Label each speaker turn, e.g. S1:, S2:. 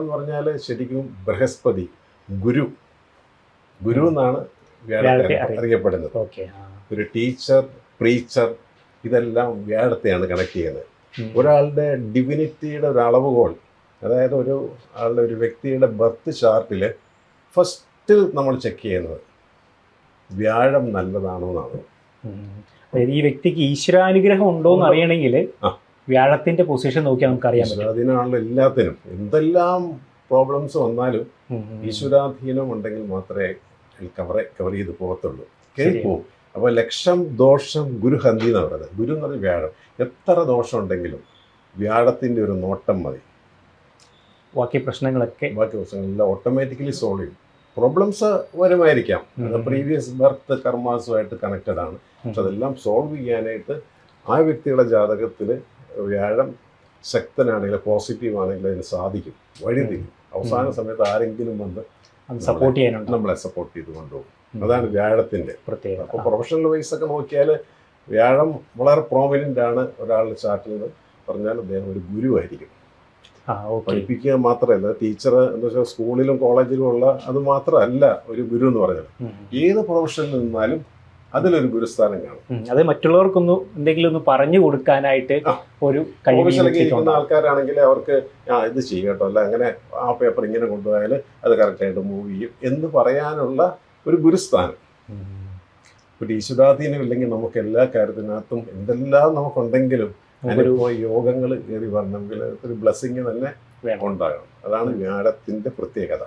S1: എന്ന് പറഞ്ഞാൽ ശരിക്കും ബൃഹസ്പതി ഗുരു. ഗുരു എന്നാണ് വ്യാഴത്തെ
S2: വ്യാഴത്തെ അറിയ-
S1: അറിയപ്പെടുന്നത് ഒരു ടീച്ചർ പ്രീച്ചർ ഇതെല്ലാം വ്യാഴത്തെയാണ് കണക്ട് ചെയ്യുന്നത്. ഒരാളുടെ ഡിവിനിറ്റിയുടെ ഒരു അളവുകോൾ അതായത് ഒരു ആളുടെ ഒരു വ്യക്തിയുടെ ബർത്ത് ചാർട്ടിൽ ഫസ്റ്റ് നമ്മൾ ചെക്ക് ചെയ്യുന്നത് വ്യാഴം നല്ലതാണോ എന്നാണ്.
S2: ഈ വ്യക്തിക്ക് ഈശ്വരാനുഗ്രഹം ഉണ്ടോ? എന്ന് അറിയണമെങ്കിൽ. വ്യാഴത്തിന്റെ പൊസിഷൻ നോക്കി നമുക്ക് അറിയാൻ പറ്റും.
S1: ഈശ്വരാധീനമാണല്ലോ എല്ലാത്തിനും. എന്തെല്ലാം പ്രോബ്ലംസ് വന്നാലും. ഈശ്വരാധീനം ഉണ്ടെങ്കിൽ മാത്രമേ കവർ കവർ ചെയ്ത് പോകത്തുള്ളൂ. പോകും അപ്പോൾ ലക്ഷം ദോഷം ഗുരുഹന്തി എന്ന് പറയുന്നത്. ഗുരു എന്ന് പറഞ്ഞാൽ വ്യാഴം. എത്ര ദോഷം ഉണ്ടെങ്കിലും വ്യാഴത്തിന്റെ ഒരു നോട്ടം മതി.
S2: ബാക്കി പ്രശ്നങ്ങളൊക്കെ
S1: ബാക്കി പ്രശ്നങ്ങളെല്ലാം ഓട്ടോമാറ്റിക്കലി സോൾവ് ചെയ്യും. പ്രോബ്ലംസ് വരുമായിരിക്കാം. പ്രീവിയസ് ബർത്ത് കർമാസുമായിട്ട് കണക്റ്റഡ് ആണ്. പക്ഷെ അതെല്ലാം സോൾവ് ചെയ്യാനായിട്ട് ആ വ്യക്തിയുടെ ജാതകത്തിൽ വ്യാഴം ശക്തനാണെങ്കിൽ പോസിറ്റീവ് ആണെങ്കിൽ അതിന് സാധിക്കും. വഴി തിരിയും. അവസാന സമയത്ത് ആരെങ്കിലും വന്ന്
S2: സപ്പോർട്ട് ചെയ്യാനുണ്ട്.
S1: നമ്മളെ സപ്പോർട്ട് ചെയ്ത് കൊണ്ടുപോകും. അതാണ് വ്യാഴത്തിന്റെ
S2: പ്രത്യേകത.
S1: അപ്പോൾ പ്രൊഫഷണൽ വൈസ് ഒക്കെ നോക്കിയാൽ വ്യാഴം വളരെ പ്രോമിനന്റ് ആണ് ഒരാളുടെ ചാർട്ടിൽ നിന്ന് പറഞ്ഞാൽ അദ്ദേഹം ഒരു ഗുരുവായിരിക്കും. പഠിപ്പിക്കുക മാത്രമല്ല ടീച്ചർ എന്താ വെച്ചാൽ സ്കൂളിലും കോളേജിലും ഉള്ള അത് മാത്രമല്ല ഒരു ഗുരു എന്ന് പറഞ്ഞത്. ഏത് പ്രൊഫഷനിൽ നിന്നാലും അതിലൊരു ഗുരുസ്ഥാനം കാണും.
S2: അത് മറ്റുള്ളവർക്കൊന്ന് എന്തെങ്കിലും ഒന്ന് പറഞ്ഞു കൊടുക്കാനായിട്ട് ഒരു കഴിവ് ഈ
S1: ഓഫീസിലൊക്കെ ഇരിക്കുന്ന ആൾക്കാരാണെങ്കിൽ അവർക്ക് ആ ഇത് ചെയ്യും കേട്ടോ. അല്ല അങ്ങനെ ആ പേപ്പർ ഇങ്ങനെ കൊണ്ടുപോയാൽ അത് കറക്റ്റായിട്ട് മൂവ് ചെയ്യും എന്ന് പറയാനുള്ള ഒരു ഗുരുസ്ഥാനം. ഒരു ഈശ്വരാധീനം ഇല്ലെങ്കിൽ നമുക്ക് എല്ലാ കാര്യത്തിനകത്തും എന്തെല്ലാം നമുക്കുണ്ടെങ്കിലും ഒരു യോഗങ്ങൾ കയറി വരണമെങ്കിൽ ഒരു ബ്ലെസ്സിങ് തന്നെ ഉണ്ടാകണം. അതാണ് വ്യാഴത്തിന്റെ പ്രത്യേകത.